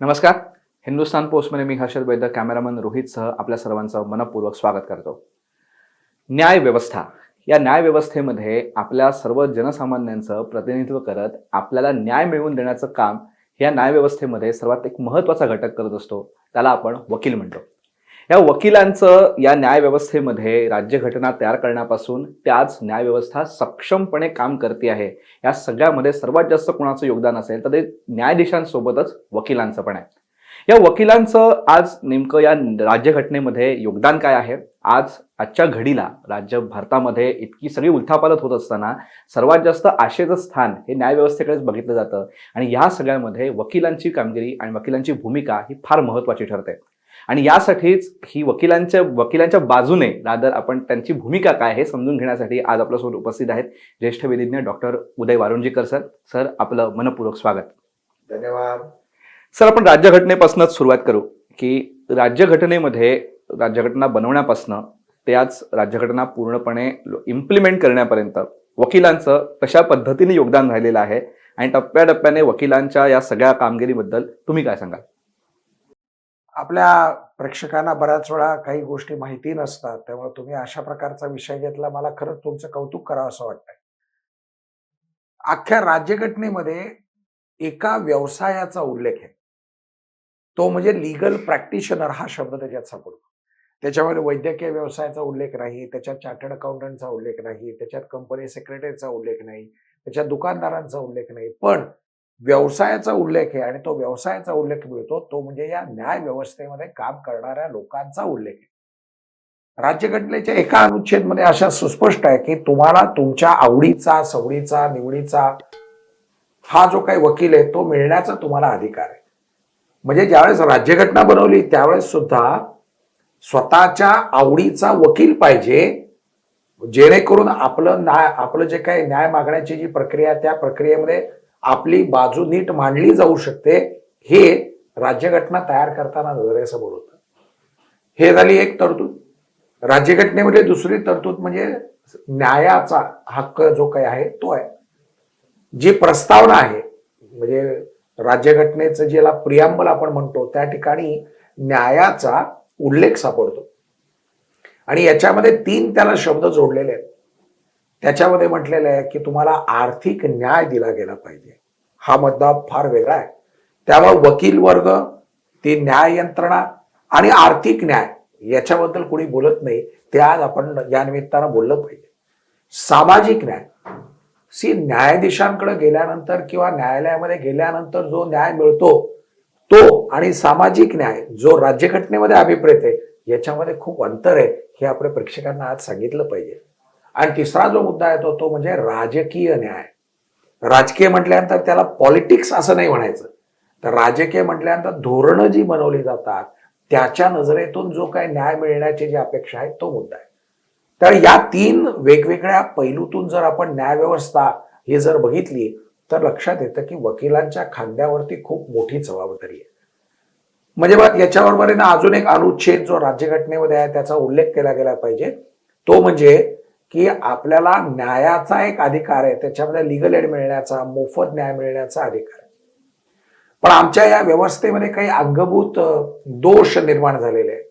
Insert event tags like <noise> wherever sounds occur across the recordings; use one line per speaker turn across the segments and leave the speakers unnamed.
नमस्कार. हिंदुस्थान पोस्टमध्ये मी हर्षद वैद्य कॅमेरामन रोहितसह आपल्या सर्वांचं मनपूर्वक स्वागत करतो. न्याय व्यवस्था. या न्यायव्यवस्थेमध्ये आपल्या सर्व जनसामान्यांचं प्रतिनिधित्व करत आपल्याला न्याय मिळवून देण्याचं काम या न्यायव्यवस्थेमध्ये सर्वात एक महत्त्वाचा घटक करत असतो त्याला आपण वकील म्हणतो. या वकिलांचं या न्याय व्यवस्थेमध्ये राज्यघटना तयार करण्यापासून त्याच न्याय व्यवस्था सक्षमपणे काम करते आहे. या सगळ्यामध्ये सर्वात जास्त कोणाचं योगदान असेल तर ते न्यायाधीशांसोबतच वकिलांचं पण आहे. या वकिलांचं आज नेमकं या राज्यघटनेमध्ये योगदान काय आहे? आज आजच्या घडीला राज्य भारतामध्ये इतकी सगळी उलथापालत होत असताना सर्वात जास्त आशेचं स्थान हे न्यायव्यवस्थेकडेच बघितलं जातं. आणि या सगळ्यामध्ये वकिलांची कामगिरी आणि वकिलांची भूमिका ही फार महत्त्वाची ठरते. आणि यासाठीच ही वकिलांच्या वकिलांच्या बाजूने रादर आपण त्यांची भूमिका काय हे समजून घेण्यासाठी आज आपल्यासोबत उपस्थित आहेत ज्येष्ठ विधिज्ञ doctor Uday Warunjikar sir. Sir आपलं मनपूर्वक स्वागत.
धन्यवाद.
सर आपण राज्यघटनेपासूनच सुरुवात करू की राज्यघटनेमध्ये राज्यघटना बनवण्यापासून त्याच राज्यघटना पूर्णपणे इम्प्लिमेंट करण्यापर्यंत वकिलांचं कशा पद्धतीने योगदान राहिलेलं आहे आणि टप्प्याटप्प्याने वकिलांच्या या सगळ्या कामगिरीबद्दल तुम्ही काय सांगाल?
आपल्या प्रेक्षकांना बऱ्याच वेळा काही गोष्टी माहिती नसतात त्यामुळे तुम्ही अशा प्रकारचा विषय घेतला मला खरंच तुमचं कौतुक करावं असं वाटतंय. अख्ख्या राज्यघटनेमध्ये एका व्यवसायाचा उल्लेख आहे. तो म्हणजे लिगल प्रॅक्टिशनर हा शब्द त्याच्यात सापडतो. त्याच्यामध्ये वैद्यकीय व्यवसायाचा उल्लेख नाही त्याच्यात चार्टर्ड अकाउंटंटचा उल्लेख नाही त्याच्यात कंपनी सेक्रेटरीचा उल्लेख नाही त्याच्यात दुकानदारांचा उल्लेख नाही. पण व्यवसायाचा उल्लेख आहे आणि तो व्यवसायाचा उल्लेख मिळतो तो म्हणजे या न्याय व्यवस्थेमध्ये काम करणाऱ्या लोकांचा उल्लेख आहे. राज्यघटनेच्या एका अनुच्छेदमध्ये अशा सुस्पष्ट आहे की तुम्हाला तुमच्या आवडीचा सवडीचा निवडीचा हा जो काही वकील आहे तो मिळण्याचा तुम्हाला अधिकार आहे. म्हणजे ज्यावेळेस राज्यघटना बनवली त्यावेळेस सुद्धा स्वतःच्या आवडीचा वकील पाहिजे जेणेकरून आपलं न्याय आपलं जे काही न्याय मागण्याची जी प्रक्रिया त्या प्रक्रियेमध्ये आपली बाजू नीट मांडली जाऊ शकते हे राज्यघटना तयार करताना नजरेसमोर होतं. हे झाली एक तरतूद. राज्यघटनेमध्ये दुसरी तरतूद म्हणजे न्यायाचा हक्क जो काही आहे तो आहे. जी प्रस्तावना आहे म्हणजे राज्यघटनेचं ज्याला प्रियांबल आपण म्हणतो त्या ठिकाणी न्यायाचा उल्लेख सापडतो. आणि याच्यामध्ये तीन त्याला शब्द जोडलेले आहेत. त्याच्यामध्ये म्हटलेलं आहे की तुम्हाला आर्थिक न्याय दिला गेला पाहिजे. हा मुद्दा फार वेगळा आहे. त्यामुळे वकील वर्ग ती न्याय यंत्रणा आणि आर्थिक न्याय याच्याबद्दल कोणी बोलत नाही ते आज आपण या निमित्तानं बोललं पाहिजे. सामाजिक न्याय. सी न्यायाधीशांकडे गेल्यानंतर किंवा न्यायालयामध्ये गेल्यानंतर जो न्याय मिळतो तो आणि सामाजिक न्याय जो राज्यघटनेमध्ये अभिप्रेत आहे याच्यामध्ये खूप अंतर आहे हे आपल्या प्रेक्षकांना आज सांगितलं पाहिजे. आणि तिसरा जो मुद्दा येतो तो म्हणजे राजकीय न्याय. राजकीय म्हटल्यानंतर त्याला पॉलिटिक्स असं नाही म्हणायचं. तर राजकीय म्हटल्यानंतर धोरणं जी बनवली जातात त्याच्या नजरेतून जो काही न्याय मिळण्याची जी अपेक्षा आहे तो मुद्दा आहे. तर या तीन वेगवेगळ्या पैलूतून जर आपण न्यायव्यवस्था ही जर बघितली तर लक्षात येतं की वकिलांच्या खांद्यावरती खूप मोठी जबाबदारी आहे. म्हणजे बघ याच्याबरोबर ना अजून एक अनुच्छेद जो राज्यघटनेमध्ये आहे त्याचा उल्लेख केला गेला पाहिजे. तो म्हणजे की आपल्याला न्यायाचा एक अधिकार आहे त्याच्यामध्ये लिगल एड मिळण्याचा मोफत न्याय मिळण्याचा अधिकार आहे. पण आमच्या या व्यवस्थेमध्ये काही अंगभूत दोष निर्माण झालेले आहे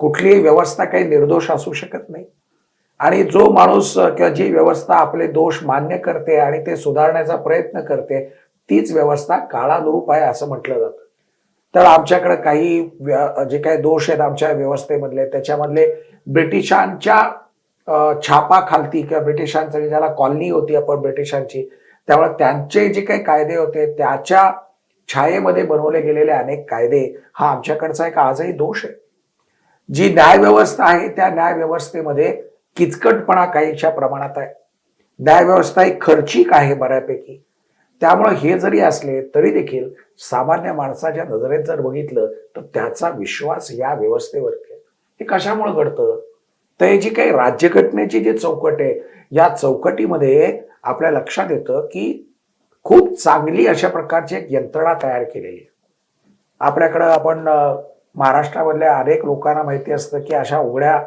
कुठलीही व्यवस्था काही निर्दोष असू शकत नाही. आणि जो माणूस किंवा जी व्यवस्था आपले दोष मान्य करते आणि ते सुधारण्याचा प्रयत्न करते तीच व्यवस्था काळानुरूप आहे असं म्हटलं जातं. तर आमच्याकडे काही जे काही दोष आहेत आमच्या व्यवस्थेमधले त्याच्यामधले ब्रिटिशांच्या छापा खालती किंवा ब्रिटिशांचं ज्याला कॉलनी होती आपण ब्रिटिशांची त्यामुळे त्यांचे जे काही कायदे होते त्याच्या छायेमध्ये बनवले गेलेले अनेक कायदे हा आमच्याकडचा एक आजही दोष आहे. जी न्यायव्यवस्था आहे त्या न्यायव्यवस्थेमध्ये किचकटपणा काहीच्या प्रमाणात आहे. न्यायव्यवस्था ही खर्चिक आहे बऱ्यापैकी. त्यामुळे हे जरी असले तरी देखील सामान्य माणसाच्या नजरेत जर बघितलं तर त्याचा विश्वास या व्यवस्थेवरती आहे. हे कशामुळे घडतं? तर हे जी काही राज्यघटनेची जी चौकट आहे या चौकटीमध्ये आपल्या लक्षात येतं की खूप चांगली अशा प्रकारची एक यंत्रणा तयार केलेली आहे. आपल्याकडं आपण महाराष्ट्रामधल्या अनेक लोकांना माहिती असतं की अशा उघड्या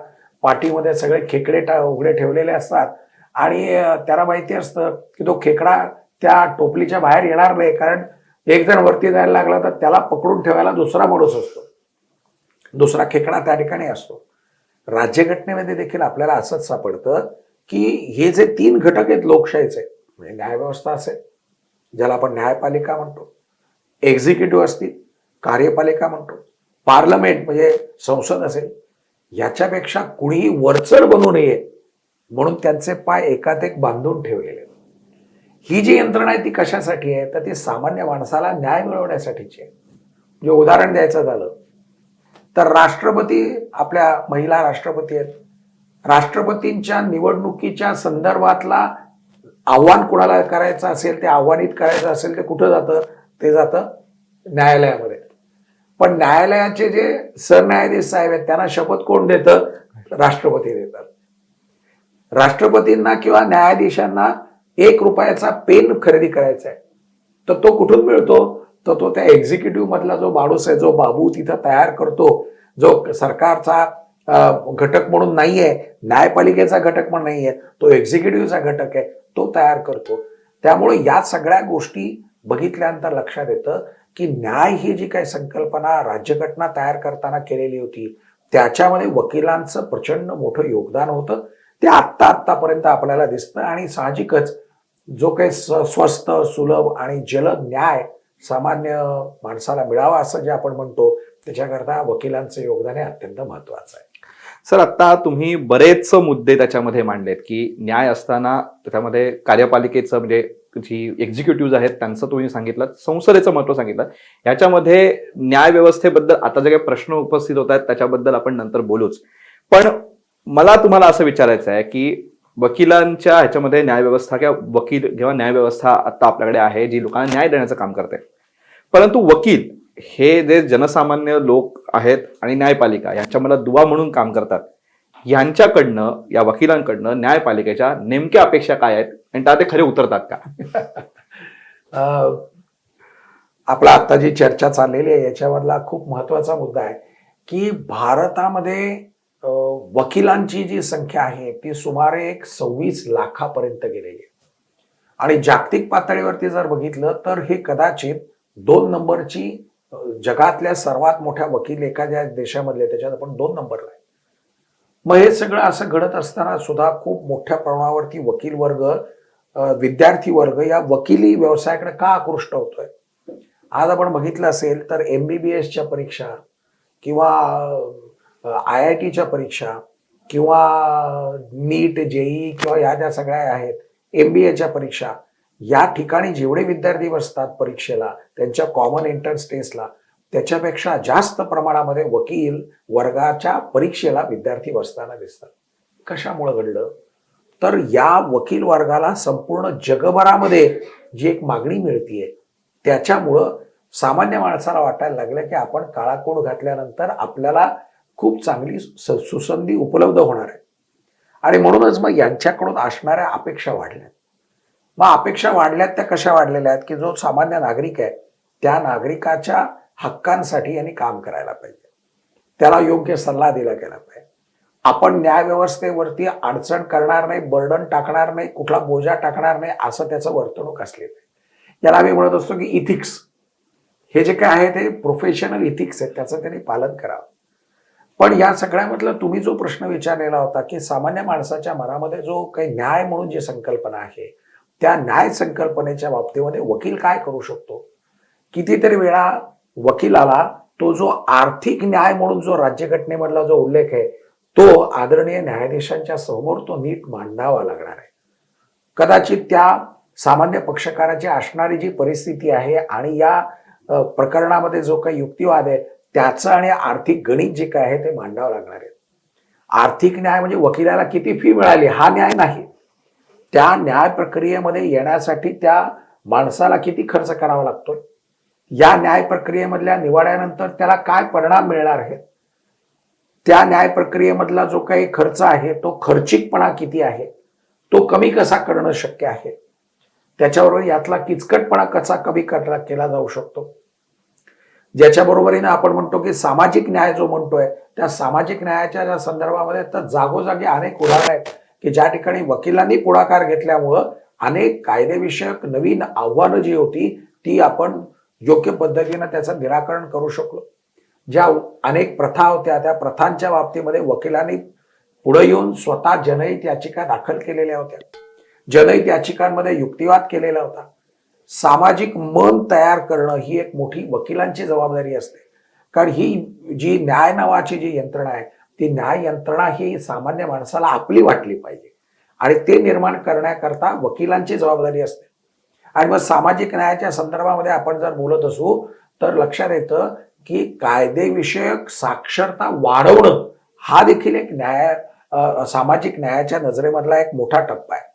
पाठीमध्ये सगळे खेकडे टा उघडे ठेवलेले असतात आणि त्याला माहिती असतं की तो खेकडा त्या टोपलीच्या बाहेर येणार नाही कारण एक जण वरती जायला लागला तर त्याला पकडून ठेवायला दुसरा माणूस असतो. दुसरा खेकडा त्या ठिकाणी असतो. राज्यघटनेमध्ये देखील आपल्याला असंच सापडतं की हे जे तीन घटक आहेत लोकशाहीचे म्हणजे न्यायव्यवस्था असेल ज्याला आपण न्यायपालिका म्हणतो एक्झिक्युटिव्ह असतील कार्यपालिका म्हणतो पार्लमेंट म्हणजे संसद असेल याच्यापेक्षा कुणीही वरचढ बनू नये म्हणून त्यांचे पाय एकात एक बांधून ठेवलेले ही जी यंत्रणा आहे ती कशासाठी आहे? तर ती सामान्य माणसाला न्याय मिळवण्यासाठीची आहे. म्हणजे उदाहरण द्यायचं झालं तर राष्ट्रपती आपल्या महिला राष्ट्रपती आहेत. राष्ट्रपतींच्या निवडणुकीच्या संदर्भातला आव्हान कुणाला करायचं असेल ते आव्हानित करायचं असेल ते कुठं जातं? ते जातं न्यायालयामध्ये. पण न्यायालयाचे जे सरन्यायाधीश साहेब आहेत त्यांना शपथ कोण देतं? राष्ट्रपती देतात. राष्ट्रपतींना किंवा न्यायाधीशांना एक रुपयाचा पेन खरेदी करायचा आहे. तर तो कुठून मिळतो? तर तो त्या एक्झिक्युटिव्ह मधला जो माणूस आहे जो बाबू तिथं तयार करतो जो सरकारचा घटक म्हणून नाहीये न्यायपालिकेचा घटक म्हणून नाहीये तो एक्झिक्युटिव्हचा घटक आहे तो तयार करतो. त्यामुळे या सगळ्या गोष्टी बघितल्यानंतर लक्षात येतं की न्याय ही जी काही संकल्पना राज्यघटना तयार करताना केलेली होती त्याच्यामध्ये वकिलांचं प्रचंड मोठं योगदान होतं. ते आत्ता आत्तापर्यंत आपल्याला दिसतं आणि साहजिकच जो काही स्वस्त सुलभ आणि जलद न्याय सामान्य माणसाला मिळावा असं जे आपण म्हणतो त्याच्याकरता वकिलांचं योगदान हे अत्यंत महत्वाचं आहे.
सर आता तुम्ही बरेच मुद्दे त्याच्यामध्ये मांडलेत की न्याय असताना त्याच्यामध्ये कार्यपालिकेचं म्हणजे जी एक्झिक्युटिव्ह आहेत त्यांचं तुम्ही सांगितलं संसदेचं महत्त्व सांगितलं. याच्यामध्ये न्याय व्यवस्थेबद्दल आता जे काही प्रश्न उपस्थित होत आहेत त्याच्याबद्दल आपण नंतर बोलूच. पण मला तुम्हाला असं विचारायचं आहे की वकिलांच्या ह्याच्यामध्ये न्यायव्यवस्था किंवा वकील किंवा न्यायव्यवस्था आता आपल्याकडे आहे जी लोकांना न्याय देण्याचं काम करते. परंतु वकील हे जे जनसामान्य लोक आहेत आणि न्यायपालिका यांच्यामध्ये दुवा म्हणून काम करतात. यांच्याकडनं या वकिलांकडनं न्यायपालिकेच्या नेमक्या अपेक्षा काय आहेत आणि त्या ते खरे उतरतात का? <laughs>
अं, आपला आता जी चर्चा चाललेली आहे याच्यावरला खूप महत्त्वाचा मुद्दा आहे की भारतामध्ये वकिलांची जी संख्या आहे ती सुमारे एक सव्वीस लाखापर्यंत गेलेली आहे. आणि जागतिक पातळीवरती जर बघितलं तर हे कदाचित दोन नंबरची जगातल्या सर्वात मोठ्या वकील एखाद्या देशामधले त्याच्यात आपण दोन नंबरला आहे. मग हे सगळं असं घडत असताना सुद्धा खूप मोठ्या प्रमाणावरती वकील वर्ग विद्यार्थी वर्ग या वकिली व्यवसायाकडे का आकृष्ट होतोय? आज आपण बघितलं असेल तर एमबीबीएसच्या परीक्षा किंवा आय आय टीच्या परीक्षा किंवा नीट जेई किंवा या ज्या सगळ्या आहेत एम बी एच्या परीक्षा या ठिकाणी जेवढे विद्यार्थी बसतात परीक्षेला त्यांच्या कॉमन एंट्रन्स टेस्टला त्याच्यापेक्षा जास्त प्रमाणामध्ये वकील वर्गाच्या परीक्षेला विद्यार्थी बसताना दिसतात. कशामुळं घडलं? तर या वकील वर्गाला संपूर्ण जगभरामध्ये जी एक मागणी मिळतीये त्याच्यामुळं सामान्य माणसाला वाटायला लागलं की आपण काळाकोड घातल्यानंतर आपल्याला खूप चांगली स- सुसंधी उपलब्ध होणार आहे. आणि म्हणूनच मग यांच्याकडून असणाऱ्या अपेक्षा वाढल्या. मग अपेक्षा वाढल्यात त्या कशा वाढलेल्या आहेत? की जो सामान्य नागरिक आहे त्या नागरिकाच्या हक्कांसाठी यांनी काम करायला पाहिजे. त्याला योग्य सल्ला दिला गेला पाहिजे. आपण न्यायव्यवस्थेवरती अडचण करणार नाही बर्डन टाकणार नाही कुठला बोजा टाकणार नाही असं त्याचं वर्तणूक असलेलं आहे. याला आम्ही म्हणत असतो की इथिक्स हे जे काय आहे ते प्रोफेशनल इथिक्स आहेत त्याचं त्यांनी पालन करावं. पण या सगळ्यामधला तुम्ही जो प्रश्न विचारलेला होता की सामान्य माणसाच्या मनामध्ये जो काही न्याय म्हणून जी संकल्पना आहे त्या न्याय संकल्पनेच्या बाबतीमध्ये वकील काय करू शकतो? कितीतरी वेळा वकिलाला तो जो आर्थिक न्याय म्हणून जो राज्यघटनेमधला जो उल्लेख आहे तो आदरणीय न्यायाधीशांच्या समोर तो नीट मांडावा लागणार आहे. कदाचित त्या सामान्य पक्षकाराची असणारी जी परिस्थिती आहे आणि या प्रकरणामध्ये जो काही युक्तिवाद आहे त्याचं आणि आर्थिक गणित जे काय आहे ते मांडावं लागणार आहे. आर्थिक न्याय म्हणजे वकिलाला किती फी मिळाली हा न्याय नाही. त्या न्याय प्रक्रियेमध्ये येण्यासाठी त्या माणसाला किती खर्च करावा लागतो? या न्याय प्रक्रियेमधल्या निवाड्यानंतर त्याला काय परिणाम मिळणार आहेत? त्या न्याय प्रक्रियेमधला जो काही खर्च आहे तो खर्चिकपणा किती आहे? तो कमी कसा करणं शक्य आहे? त्याच्याबरोबर यातला किचकटपणा कसा कमी करला केला जाऊ शकतो? ज्याच्याबरोबरीनं आपण म्हणतो की सामाजिक न्याय जो म्हणतोय त्या सामाजिक न्यायाच्या ज्या संदर्भामध्ये तर जागोजागी अनेक उदाहरण आहेत की ज्या ठिकाणी वकिलांनी पुढाकार घेतल्यामुळं अनेक कायदेविषयक नवीन आव्हानं जी होती ती आपण योग्य पद्धतीनं त्याचं निराकरण करू शकलो. ज्या अनेक प्रथा होत्या त्या प्रथांच्या बाबतीमध्ये वकिलांनी पुढे येऊन स्वतः जनहित याचिका दाखल केलेल्या होत्या. जनहित याचिकांमध्ये युक्तिवाद केलेला होता. सामाजिक मन तयार करणं ही एक मोठी वकिलांची जबाबदारी असते. कारण ही जी न्याय नावाची जी यंत्रणा आहे ती न्याय यंत्रणा ही सामान्य माणसाला आपली वाटली पाहिजे. आणि ते निर्माण करण्याकरता वकिलांची जबाबदारी असते. आणि मग सामाजिक न्यायाच्या संदर्भामध्ये आपण जर बोलत असू तर लक्षात येतं की कायदेविषयक साक्षरता वाढवणं हा देखील एक न्याय सामाजिक न्यायाच्या नजरेमधला एक मोठा टप्पा आहे.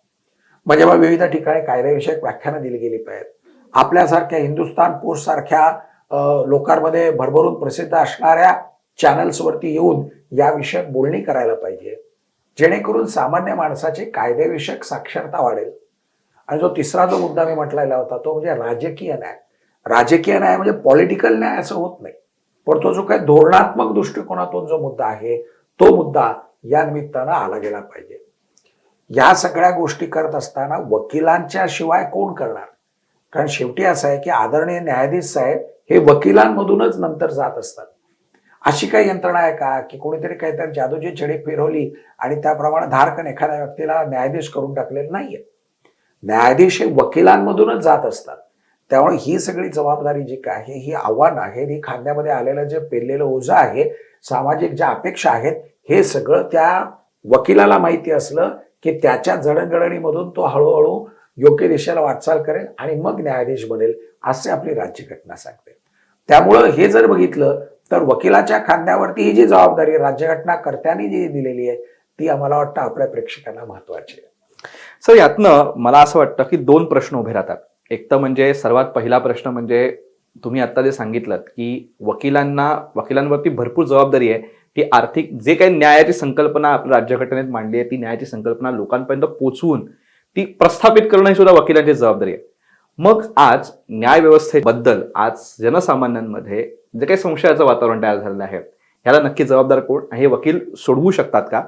म्हणजे मग विविध ठिकाणी कायदेविषयक व्याख्यानं दिली गेली पाहिजेत. आपल्यासारख्या हिंदुस्थान पोस्ट सारख्या लोकांमध्ये भरभरून प्रसिद्ध असणाऱ्या चॅनल्सवरती येऊन याविषयक बोलणी करायला पाहिजे. जेणेकरून सामान्य माणसाची कायदेविषयक साक्षरता वाढेल. आणि जो तिसरा जो मुद्दा मी म्हटलेला होता तो म्हणजे राजकीय न्याय. राजकीय न्याय म्हणजे पॉलिटिकल न्याय असं होत नाही. पण तो जो काही धोरणात्मक दृष्टिकोनातून जो मुद्दा आहे तो मुद्दा या निमित्तानं आला गेला पाहिजे. या सगळ्या गोष्टी करत असताना वकिलांच्या शिवाय कोण करणार? कारण शेवटी असं आहे की आदरणीय न्यायाधीश साहेब हे वकिलांमधूनच नंतर जात असतात. अशी काही यंत्रणा आहे का? की कोणीतरी काहीतरी जादूची छडी फिरवली आणि त्याप्रमाणे धारकन एखाद्या व्यक्तीला न्यायाधीश करून टाकलेलं नाहीये. न्यायाधीश हे वकिलांमधूनच जात असतात. त्यामुळे ही सगळी जबाबदारी जी काय आहे ही आव्हान आहे ही खांद्यामध्ये आलेलं जे पेरलेलं ओझं आहे सामाजिक ज्या अपेक्षा आहेत हे सगळं त्या वकिलाला माहिती असलं की त्याच्या जडणघडणीमधून तो हळूहळू योग्य दिशेला वाटचाल करेल आणि मग न्यायाधीश बनेल असे आपली राज्यघटना सांगते. त्यामुळं हे जर बघितलं तर वकिलाच्या खांद्यावरती ही जी जबाबदारी राज्यघटना कर्त्यांनी जी दिलेली आहे ती आम्हाला वाटतं आपल्या प्रेक्षकांना महत्वाची आहे.
सर यातनं मला असं वाटतं की दोन प्रश्न उभे राहतात. एक तर म्हणजे सर्वात पहिला प्रश्न म्हणजे तुम्ही आता जे सांगितलं की वकिलांना वकिलांवरती भरपूर जबाबदारी आहे ती आर्थिक जे काही न्यायाची संकल्पना आपल्या राज्यघटनेत मांडली आहे ती न्यायाची संकल्पना लोकांपर्यंत पोचवून ती प्रस्थापित करणं ही सुद्धा वकिलांची जबाबदारी आहे. मग आज न्याय व्यवस्थेबद्दल आज जनसामान्यांमध्ये जे काही संशयाचं वातावरण तयार झालेलं आहे ह्याला नक्की जबाबदार कोण हे वकील सोडवू शकतात का?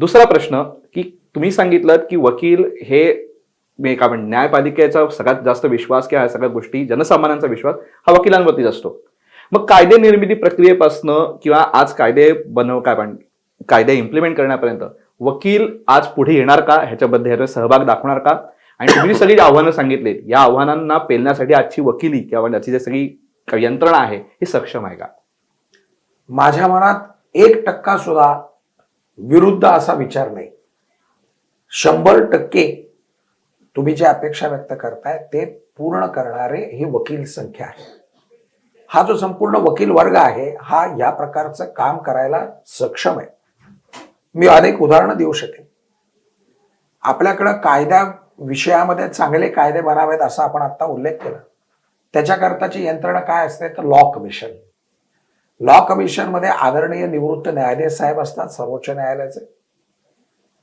दुसरा प्रश्न की तुम्ही सांगितलं की वकील हे मी काय म्हणजे न्यायपालिकेचा सगळ्यात जास्त विश्वास किंवा ह्या सगळ्या गोष्टी जनसामान्यांचा विश्वास हा वकिलांवरतीच असतो. मग कायदे निर्मिती प्रक्रियेपासनं किंवा आज कायदे बनव काय पण कायदे इम्प्लिमेंट करण्यापर्यंत वकील आज पुढे येणार का? ह्याच्याबद्दल ह्याचा सहभाग दाखवणार का? आणि तुम्ही सगळी जी आव्हानं सांगितलीत या आव्हानांना पेलण्यासाठी आजची वकिली किंवा याची जी सगळी यंत्रणा आहे ही सक्षम आहे का?
माझ्या मनात एक टक्का सुद्धा विरुद्ध असा विचार नाही. शंभर टक्के तुम्ही जे अपेक्षा व्यक्त करताय ते पूर्ण करणारे ही वकील संख्या आहे. हा जो संपूर्ण वकील वर्ग आहे हा या प्रकारचं काम करायला सक्षम आहे. मी अनेक उदाहरणं देऊ शकेन. आपल्याकडं कायद्या विषयामध्ये चांगले कायदे बनावेत असा आपण आता उल्लेख केला. त्याच्याकरताची यंत्रणा काय असते? तर लॉ कमिशन. लॉ कमिशनमध्ये आदरणीय निवृत्त न्यायाधीश साहेब असतात सर्वोच्च न्यायालयाचे.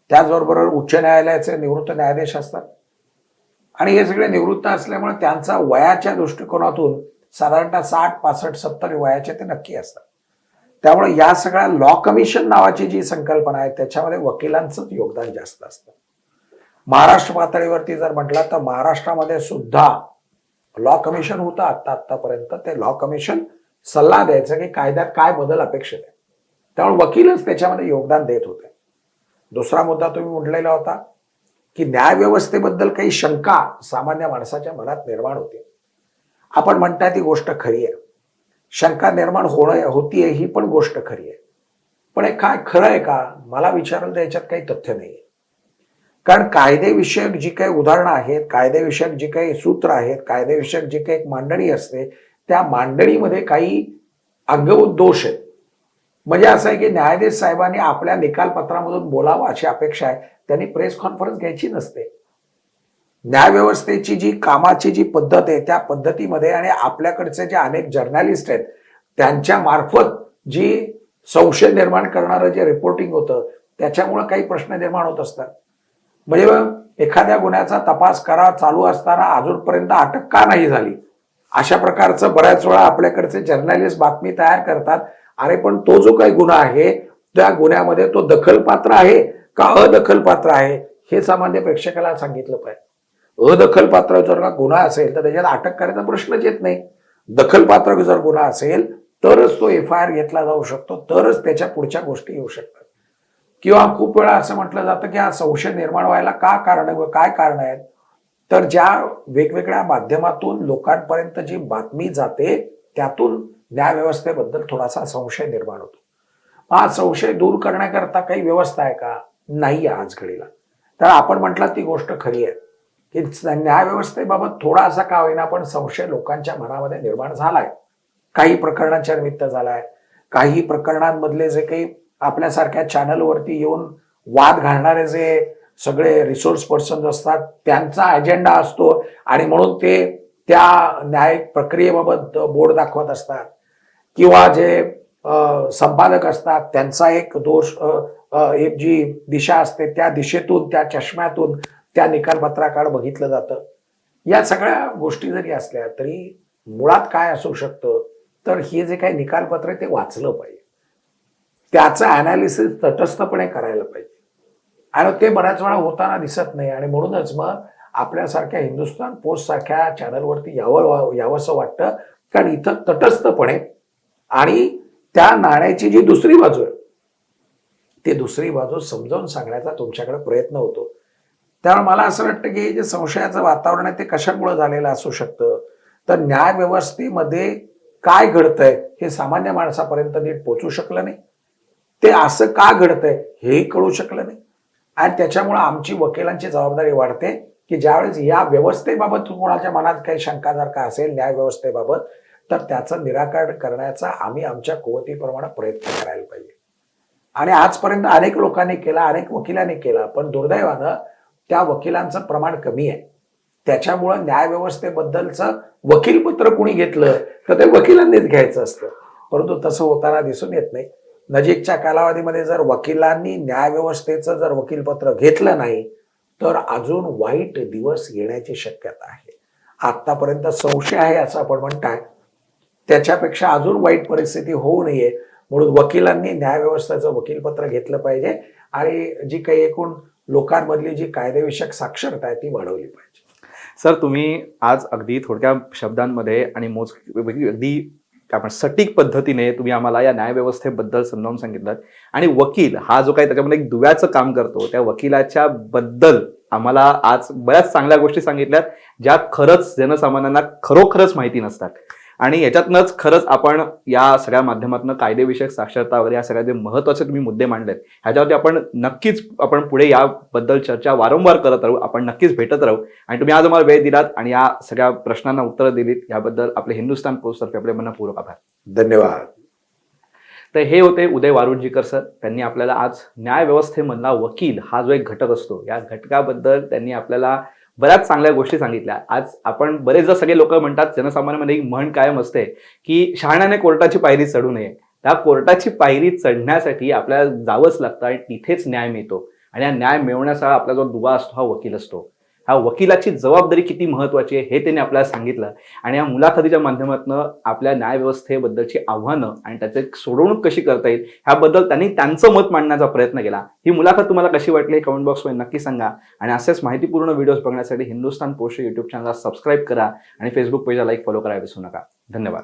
त्याचबरोबर उच्च न्यायालयाचे निवृत्त न्यायाधीश असतात. आणि हे सगळे निवृत्त असल्यामुळे त्यांचा वयाच्या दृष्टिकोनातून साधारणतः साठ पासष्ट सत्तर वयाचे ते नक्की असतात. त्यामुळे या सगळ्या लॉ कमिशन नावाची जी संकल्पना आहे त्याच्यामध्ये वकिलांचंच योगदान जास्त असतं. महाराष्ट्र पातळीवरती जर म्हटलं तर महाराष्ट्रामध्ये सुद्धा लॉ कमिशन होतं आत्ता आत्तापर्यंत. ते लॉ कमिशन सल्ला द्यायचं की कायद्यात काय बदल अपेक्षित आहे. त्यामुळे वकीलच त्याच्यामध्ये योगदान देत होते. दुसरा मुद्दा तुम्ही म्हटलेला होता की न्यायव्यवस्थेबद्दल काही शंका सामान्य माणसाच्या मनात निर्माण होते. आपण म्हणताय ती गोष्ट खरी आहे. शंका निर्माण होणं होतीये ही पण गोष्ट खरी आहे. पण हे काय खरं आहे का? मला विचारलं तर याच्यात काही तथ्य नाही कारण कायदेविषयक जी काही उदाहरणं आहेत कायदेविषयक जी काही सूत्र आहेत कायदेविषयक जी काही एक मांडणी असते त्या मांडणीमध्ये काही अंगभूत दोष आहेत. म्हणजे असं आहे की न्यायाधीश साहेबांनी आपल्या निकालपत्रामधून बोलावं अशी अपेक्षा आहे. त्यांनी प्रेस कॉन्फरन्स घ्यायची नसते. न्यायव्यवस्थेची जी कामाची जी पद्धत आहे त्या पद्धतीमध्ये आणि आपल्याकडचे जे अनेक जर्नलिस्ट आहेत त्यांच्या मार्फत जी संशय निर्माण करणारं जे रिपोर्टिंग होतं त्याच्यामुळे काही प्रश्न निर्माण होत असतात. म्हणजे एखाद्या गुन्ह्याचा तपास करा चालू असताना अजूनपर्यंत अटक का नाही झाली? अशा प्रकारचं बऱ्याच वेळा आपल्याकडचे जर्नलिस्ट बातमी तयार करतात. अरे पण तो जो काही गुन्हा आहे त्या गुन्ह्यामध्ये तो दखलपात्र आहे का अदखलपात्र आहे हे सामान्य प्रेक्षकाला सांगितलं पाहिजे. अदखलपात्र जर का गुन्हा असेल तर त्याच्यात अटक करायचा प्रश्नच येत नाही. दखलपात्र जर गुन्हा असेल तरच तो एफ आय आर घेतला जाऊ शकतो तरच त्याच्या पुढच्या गोष्टी येऊ शकतात. किंवा खूप वेळा असं म्हटलं जातं की हा संशय निर्माण व्हायला का कारण काय कारण आहेत? तर ज्या वेगवेगळ्या माध्यमातून लोकांपर्यंत जी बातमी जाते त्यातून न्यायव्यवस्थेबद्दल थोडासा संशय निर्माण होतो. हा संशय दूर करण्याकरता काही व्यवस्था आहे का? नाही आहे आज घडीला. तर आपण म्हटलं ती गोष्ट खरी आहे. की न्यायव्यवस्थेबाबत थोडासा का होईना पण संशय लोकांच्या मनामध्ये निर्माण झालाय. काही प्रकरणांच्या निमित्त झालाय. काही प्रकरणांमधले जे काही आपल्यासारख्या चॅनलवरती येऊन वाद घालणारे जे सगळे रिसोर्स पर्सन असतात त्यांचा अजेंडा असतो आणि म्हणून ते त्या न्यायिक प्रक्रियेबाबत बोर्ड दाखवत असतात. किंवा जे संपादक असतात त्यांचा एक दोष एक जी दिशा असते त्या दिशेतून त्या चष्म्यातून त्या निकालपत्राकडे बघितलं जातं. या सगळ्या गोष्टी जरी असल्या तरी मुळात काय असू शकतं? तर हे जे काही निकालपत्र आहे ते वाचलं पाहिजे. त्याचं अनालिसिस तटस्थपणे करायला पाहिजे. आणि ते बऱ्याच वेळा होताना दिसत नाही. आणि म्हणूनच मग आपल्यासारख्या हिंदुस्थान पोस्ट सारख्या चॅनलवरती यावं यावंसं वाटतं. कारण इथं तटस्थपणे आणि त्या नाण्याची जी दुसरी बाजू आहे ती दुसरी बाजू समजावून सांगण्याचा तुमच्याकडे प्रयत्न होतो. त्यामुळे मला असं वाटतं की जे संशयाचं वातावरण आहे ते कशामुळे झालेलं असू शकतं? तर न्याय व्यवस्थेमध्ये काय घडतंय हे सामान्य माणसापर्यंत नीट पोचू शकलं नाही. ते असं का घडतंय हेही कळू शकलं नाही. आणि त्याच्यामुळे आमची वकिलांची जबाबदारी वाढते की ज्यावेळेस या व्यवस्थेबाबत कोणाच्या मनात काही शंका जर का असेल न्याय व्यवस्थेबाबत तर त्याचं निराकरण करण्याचा आम्ही आमच्या कुवतीप्रमाणे प्रयत्न करायला पाहिजे. आणि आजपर्यंत अनेक लोकांनी केला अनेक वकिलांनी केला पण दुर्दैवानं त्या वकिलांचं प्रमाण कमी आहे. त्याच्यामुळं न्यायव्यवस्थेबद्दलचं वकीलपत्र कुणी घेतलं तर ते वकिलांनीच घ्यायचं असतं. परंतु तसं होताना दिसून येत नाही. नजीकच्या कालावधीमध्ये जर वकिलांनी न्यायव्यवस्थेचं जर वकीलपत्र घेतलं नाही तर अजून वाईट दिवस येण्याची शक्यता आहे. आत्तापर्यंत संशय आहे असं आपण म्हणताय. त्याच्यापेक्षा अजून वाईट परिस्थिती होऊ नये म्हणून वकिलांनी न्यायव्यवस्थेचं वकीलपत्र घेतलं पाहिजे. आणि जी काही एकूण लोकांमधली जी कायदेविषयक साक्षरता आहे ती वाढवली पाहिजे.
सर तुम्ही आज अगदी थोडक्या शब्दांमध्ये आणि मोज अगदी आपण सटीक पद्धतीने तुम्ही आम्हाला या न्यायव्यवस्थेबद्दल समजावून सांगितलं. आणि वकील हा जो काही त्याच्यामध्ये एक दुव्याचं काम करतो त्या वकिलाच्या बद्दल आम्हाला आज बऱ्याच चांगल्या गोष्टी सांगितल्यात ज्या खरंच जनसामान्यांना खरोखरच माहिती नसतात. आणि याच्यातनंच खरंच आपण या सगळ्या माध्यमातून कायदेविषयक साक्षरता वगैरे या सगळ्या जे महत्त्वाचे तुम्ही मुद्दे मांडलेत ह्याच्यावरती आपण नक्कीच आपण पुढे याबद्दल चर्चा वारंवार करत राहू आपण नक्कीच भेटत राहू. आणि तुम्ही आज आम्हाला वेळ दिलात आणि या सगळ्या प्रश्नांना उत्तरं दिलीत याबद्दल आपले हिंदुस्थान पोस्टतर्फे आपले मनपूर्वक आभार.
धन्यवाद.
तर हे होते उदय वारुणजीकर सर. त्यांनी आपल्याला आज न्याय व्यवस्थेमधला वकील हा जो एक घटक असतो या घटकाबद्दल त्यांनी आपल्याला बऱ्याच चांगल्या गोष्टी सांगितल्या. आज आपण बरेचदा सगळे लोक म्हणतात जनसामान्यामध्ये एक म्हण कायम असते की शहाण्याने कोर्टाची पायरी चढू नये. त्या कोर्टाची पायरी चढण्यासाठी आपल्याला जावंच लागतं आणि तिथेच न्याय मिळतो. आणि हा न्याय मिळवण्याचा आपला जो दुवा असतो हा वकील असतो. ह्या वकिलाची जबाबदारी किती महत्वाची आहे हे त्यांनी आपल्याला सांगितलं. आणि या मुलाखतीच्या माध्यमातून आपल्या न्यायव्यवस्थेबद्दलची आव्हानं आणि त्याचे सोडवणूक कशी करता येईल ह्याबद्दल त्यांनी त्यांचं मत मांडण्याचा प्रयत्न केला. ही मुलाखत तुम्हाला कशी वाटली हे कमेंट बॉक्समध्ये नक्की सांगा. आणि असेच माहितीपूर्ण व्हिडिओज बघण्यासाठी हिंदुस्थान पोस्ट युट्यूब चॅनलला सबस्क्राईब करा आणि फेसबुक पेजला लाईक फॉलो करायला विसरू नका. धन्यवाद.